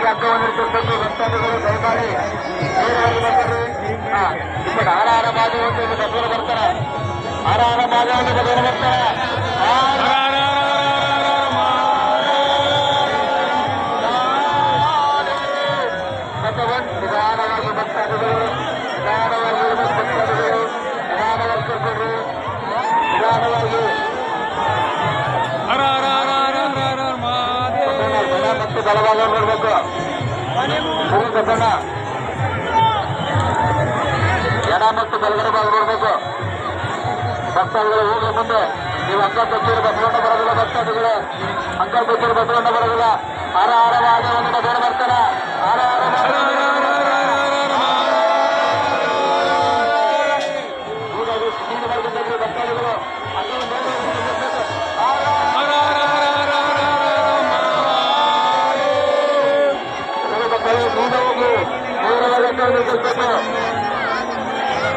ನಿಧಾನವಾಗಿ ಹಗ್ಗವನ್ನು ಹಿಡಿದಿರ್ಬೇಕು ಭಕ್ತಾದಿಗಳು ದಯಮಾಡಿ ನೇರವಾಗಿ ಬರ್ತಾರೆ ಹಾ ಇಪ್ಪತ್ತು ಹಾರ ಹಾರ ಬಾಜು ಒಂದು ಇಲ್ಲಿ ಬಸವನ ಬರ್ತಾರೆ ಬಾಜು ಒಂದು ಬಸವನ ಬರ್ತಾರೆ ಬಲಭಾಗ ನೋಡ್ಬೇಕು ಸರಿ ಬಸಣ್ಣ ಎಡ ಮತ್ತು ಬಲಗಡೆ ಭಾಗ ನೋಡ್ಬೇಕು ಭಕ್ತಾದಿಗಳು ಹೋಗಿ ಮುಂದೆ. ನೀವು ಅಂಕಲ್ ಬಚ್ಚೂರು ಬಸವಣ್ಣ ಬರೋದಿಲ್ಲ ಭಕ್ತಾದಿಗಳು ಅಂಕಲ್ ಬಚ್ಚೂರು ಬಸವಣ್ಣ ಬರೋದಿಲ್ಲ. ಹಾರ ಹಾರವಾದ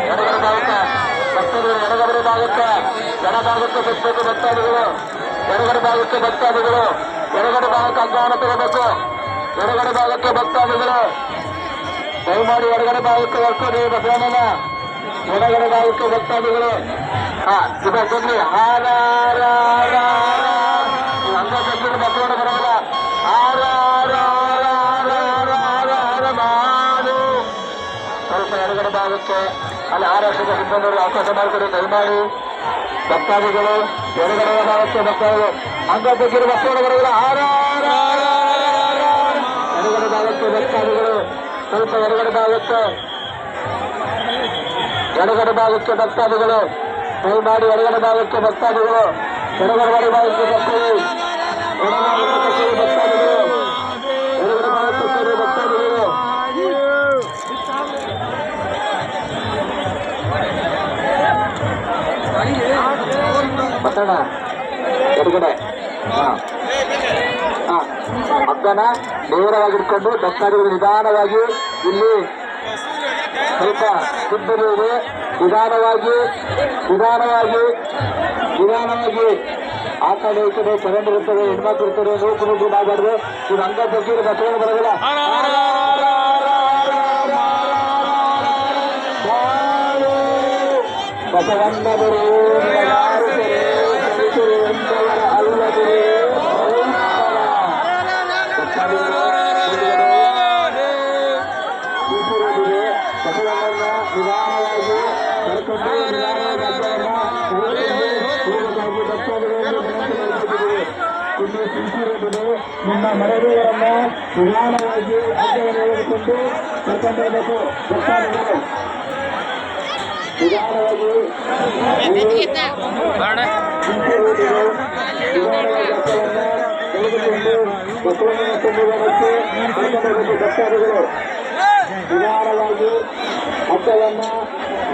ಎಡಗಡೆ ಭಾಗಕ್ಕೆ ಭಕ್ತಾದಿಗಳು ಎಡಗಡೆ ಭಾಗಕ್ಕೆ ಎಡ ಭಾಗಕ್ಕೆ ಬಿಡಬೇಕು ಭಕ್ತಾದಿಗಳು ಎಡಗಡೆ ಭಾಗಕ್ಕೆ ಭಕ್ತಾದಿಗಳು ಎಡಗಡೆ ಭಾಗಕ್ಕೆ ಅಜ್ಞಾನ ತಗೋಬೇಕು ಎಡಗಡೆ ಭಾಗಕ್ಕೆ ಭಕ್ತಾದಿಗಳು ದಯಮಾಡಿ ಎಡಗಡೆ ಭಾಗಕ್ಕೆ ಬರ್ಕೊಡಿ ಬಸವಣ್ಣನ ಎಡಗಡೆ ಭಾಗಕ್ಕೆ ಭಕ್ತಾದಿಗಳು ಹಾ ಇದು ಹಾರ ಬಸವಣ್ಣ ಬರೋದಿಲ್ಲ ಹಾರ ಸ್ವಲ್ಪ ಎಡಗಡೆ ಭಾಗಕ್ಕೆ ಅಲ್ಲಿ ಆರಕ್ಷಕ ಸಿಬ್ಬಂದಿಗಳು ಅವಕಾಶ ಮಾಡಿಕೊಡಿ, ದಯಮಾಡಿ. ಭಕ್ತಾದಿಗಳು ಎಡಗಡೆ ಭಾಗಕ್ಕೆ ಭಕ್ತಾದಿಗಳು. ಅಂಗ ಬಗ್ಗಿರು ಭಕ್ತಾದಿ ಬರೋದಿಲ್ಲ ಆರ ಆರ ಆರ ಆರ ಆರ. ಎಡಗಡೆ ಭಾಗಕ್ಕೆ ಭಕ್ತಾದಿಗಳು. ಸ್ವಲ್ಪ ಎಡಗಡೆ ಭಾಗಕ್ಕೆ ಎಡಗಡೆ ಭಾಗಕ್ಕೆ ಭಕ್ತಾದಿಗಳು. ದಯಮಾಡಿ ಎಡಗಡೆ ಭಾಗಕ್ಕೆ ಭಕ್ತಾದಿಗಳು. ಎಡಗಡೆ ಭಾಗಕ್ಕೆ ಭಕ್ತರು ಭಕ್ತಾದಿಗಳು. ಬಸಣ್ಣ ಎಡಗಡೆ ಹಗ್ಗನ ನೇರವಾಗಿಟ್ಕೊಂಡು ಭಕ್ತಾದಿಗಳು ನಿಧಾನವಾಗಿ ಇಲ್ಲಿ ಸ್ವಲ್ಪ ಇದೆ ನಿಧಾನವಾಗಿ ನಿಧಾನವಾಗಿ ನಿಧಾನವಾಗಿ. ಆ ಕಡೆ ಈ ಕಡೆ ಕರೆಂಟ್ ಇರ್ತದೆ ಹೆಣ್ಮಕ್ಳು ಇರ್ತಾರೆ ನೂಕು ನೂಕು ಮಾಡಬಾರ್ದು ಇದು ಹಂಗ ಬಗ್ಗೆ ಬಸವಣ್ಣ ಬರೋದಿಲ್ಲ ಬಸವಣ್ಣ ಹರ ಕೂತಿರುವುದಿದೆ ಬಸವಣ್ಣನ ನಿಧಾನವಾಗಿ ಕರ್ಕೊಂಡು ನಿಧಾನವಾಗಿ ಇಲ್ಲಿ ಕೂತಿರುವುದಿದೆ ನಿಮ್ಮ ಮನೆಯವರನ್ನ ನಿಧಾನವಾಗಿ ಅಡ್ಡವನ್ನು ಎಳೆದುಕೊಂಡು ಕರ್ಕೊಂಡು ಹೋಗಬೇಕು ಭಕ್ತಾದಿಗಳು ನಿಧಾನವಾಗಿ ಕೂತಿರುವುದಿದೆ ನಿಧಾನವಾಗಿ ಹಕ್ಕವನ್ನ ತೆಗೆದುಕೊಂಡು ಬಸವಣ್ಣನ ತುಂಬುವುದಕ್ಕೆ ಕರ್ಕೊಂಡು ಹೋಗಬೇಕು ಭಕ್ತಾದಿಗಳು ನಿಧಾನವಾಗಿ ಹಗ್ಗವನ್ನ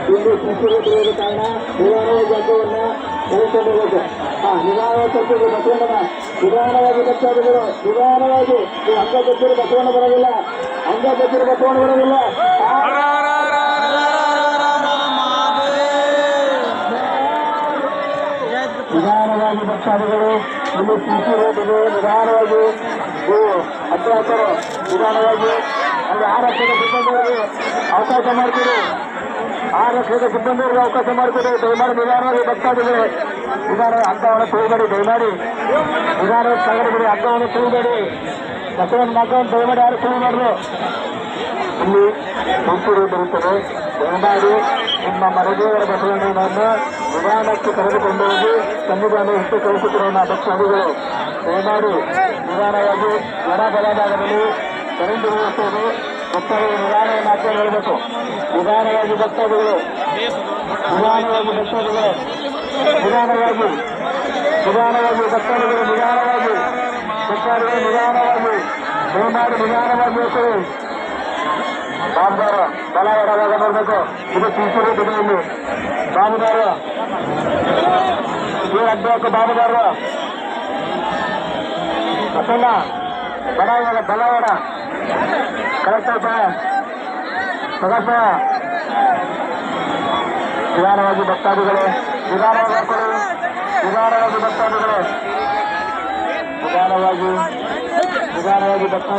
ಇಲ್ಲಿ ಕುಸಿರುತ್ತಿರುವ ಕಾರಣ ನಿಧಾನವಾಗಿ ಹಬ್ಬವನ್ನು ಹೋಗಬೇಕು ಹಾ ನಿಧಾನವಾಗಿ ಕರ್ಕೊಂಡು ಬಸವಣ್ಣನ ನಿಧಾನವಾಗಿ ಭಕ್ತಾದಿಗಳು ನಿಧಾನವಾಗಿ ಈ ಹಗ್ಗ ಬಚ್ಚಿರು ಬಸವಣ್ಣ ಬರೋದಿಲ್ಲ ಅಂಗ ಬಚ್ಚಿರು ಬಸವಣ್ಣ ಬರೋದಿಲ್ಲ ನಿಧಾನವಾಗಿ ಭಕ್ತಾದಿಗಳು ಇಲ್ಲಿ ಕುಸಿರುತ್ತದೆ ನಿಧಾನವಾಗಿ ನೀವು ಅಧ್ಯಾಪಕರು ನಿಧಾನವಾಗಿ ಅಲ್ಲಿ ಆರಕ್ಷಕ ಸಿಬ್ಬಂದಿಯವರಿಗೆ ಅವಕಾಶ ಮಾಡ್ತೀರಿ. ಆರಕ್ಷಕ ಸಿಬ್ಬಂದಿಯವರಿಗೆ ಅವಕಾಶ ಮಾಡ್ತೀರಿ. ದಯಮಾಡಿ ನಿಧಾನವಾಗಿ ಬರ್ತಾಗಿದೆ ನಿಧಾನ ಹಗ್ಗವನ್ನು ತುಳಿಬೇಡಿ ದಯಮಾಡಿ ನಿಧಾನ ತಗಡಬೇಡಿ ಹಗ್ಗವನ್ನು ತುಳಿಬೇಡಿ ಬಸವನ ಮಗವನ್ನು ದಯಮಾಡಿ ಯಾರು ಮಾಡಿದ್ರು ಇಲ್ಲಿ ತುಮಕೂರು ಬರುತ್ತದೆ ದಯಮಾಡಿ ನಿಮ್ಮ ಮರದೇವರ ಬಸವಣ್ಣನನ್ನು ನಿಧಾನಕ್ಕೆ ಕರೆದುಕೊಂಡು ಹೋಗಿ ಸನ್ನಿಧಾನ ಹೆಚ್ಚು ಕಳಿಸುತ್ತಿರುವ ಭಕ್ತಾದಿಗಳು, ದಯಮಾಡಿ ನಿಧಾನವಾಗಿ ಜನ ಬಲಭಾಗದಲ್ಲಿ ಕರೆಂಟ್ ಇರುತ್ತದೆ ಭಕ್ತಾದಿಗಳು ನಿಧಾನವನ್ನು ಹಾಕಿ ಹೇಳಬೇಕು ನಿಧಾನವಾಗಿ ಭಕ್ತಾದಿಗಳು ನಿಧಾನವಾಗಿ ಭಕ್ತಾದಿಗಳು ನಿಧಾನವಾಗಿ ನಿಧಾನವಾಗಿ ಭಕ್ತಾದಿಗಳು ನಿಧಾನವಾಗಿ ಭಕ್ತಾದಿಗಳು ನಿಧಾನವಾಗಿ ದಯಮಾಡಿ ನಿಧಾನವಾಗಿ ಹೋಗ್ತೀವಿ ಬಾಬುದಾರ ಬಲ ಎಡವಾಗ ನೋಡ್ಬೇಕು ಇದು ತುಮಕೂರು ಬಿಡುವಲ್ಲಿ ಬಾಬುದಾರ ಈ ಅಡ್ಡಕ್ಕೆ ಬಾಬುದಾರ ಬಸಣ್ಣ ಬಡ ಇವಾಗ ಆಯ್ತಾ ಸದಸ್ಯ ನಿಧಾನವಾಗಿ ಭಕ್ತಾದಿಗಳು ನಿಧಾನವಾಗಿ ನಿಧಾನವಾಗಿ ಭಕ್ತಾದಿಗಳು. ನಿಧಾನವಾಗಿ ನಿಧಾನವಾಗಿ ಭಕ್ತಾದಿಗಳು.